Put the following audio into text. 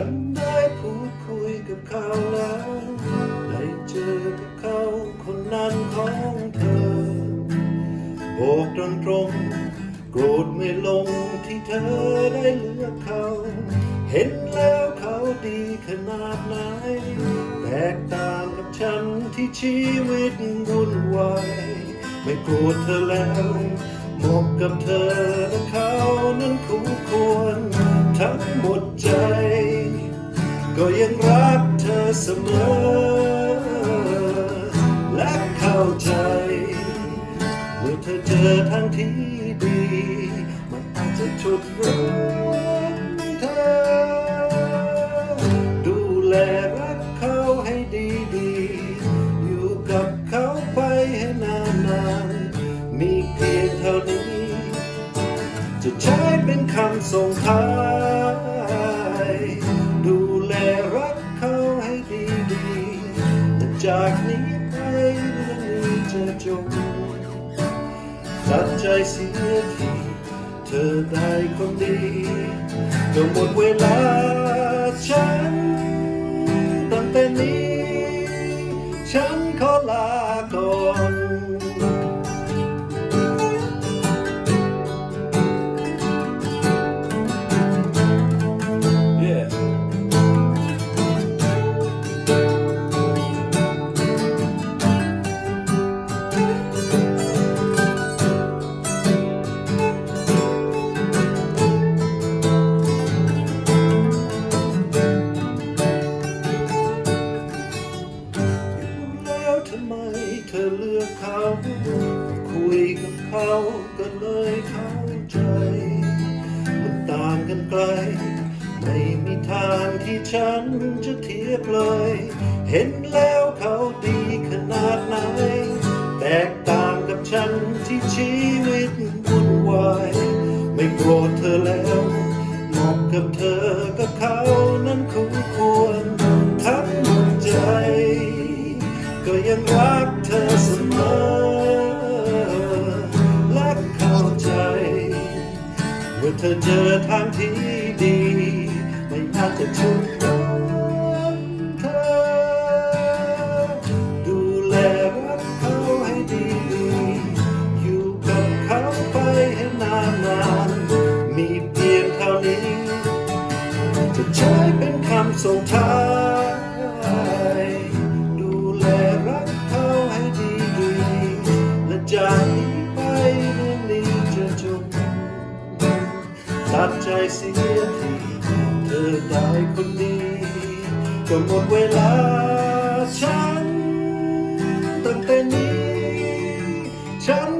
ฉันได้พูดคุยกับเขาแล้วได้เจอกับเขาคนนั้นของเธอ บอกตรงตรงโกรธไม่ลงที่เธอได้เลือกเขา เห็นแล้วเขาดีขนาดไหน แตกต่างกับฉันที่ชีวิตวุ่นวายไม่โกรธเธอแล้วหมาะกับเธอและเขานั้นคู่ควรทั้งหมดใจ ก็ยังรักเธอเสมอ และเข้าใจ เมื่อเธอเจอทางที่ดี มันอาจจะชุดรักเธอ ดูแลรักเขาให้ดีๆอยู่กับเขาไปให้นานๆมีเพียงเท่านี้ จะใช้เป็นคำส่งท้าย จงตัดใจเสียทีเธอได้คนดีก็หมดเวลาฉัน เธอเลือกเขาคุยกับเขาก็เลยเข้าใจ มันต่างกันไกล ไม่มีทางที่ฉันจะเทียบเลย เห็นแล้วเขาดีขนาดไหน ที่ชีวิตวุ่นวาย ไม่โกรธเธอแล้วเหมาะกับเธอกับเขานั้นคู่ควรทั้งหมดใจ ก็ยังรักเธอเสมอและเข้าใจ เมื่อเธอเจอทางที่ดี ไม่อาจจะชุดเธอดูแลรักเขาให้ดี จะใช้เป็นคำส่งท้าย ดูแลรักเขาให้ดีดีและจากนี้ไปเรื่องนี้จะจบตัดใจเสียทีเธอได้คนดีก็หมดเวลาฉันตั้งแต่นี้ฉัน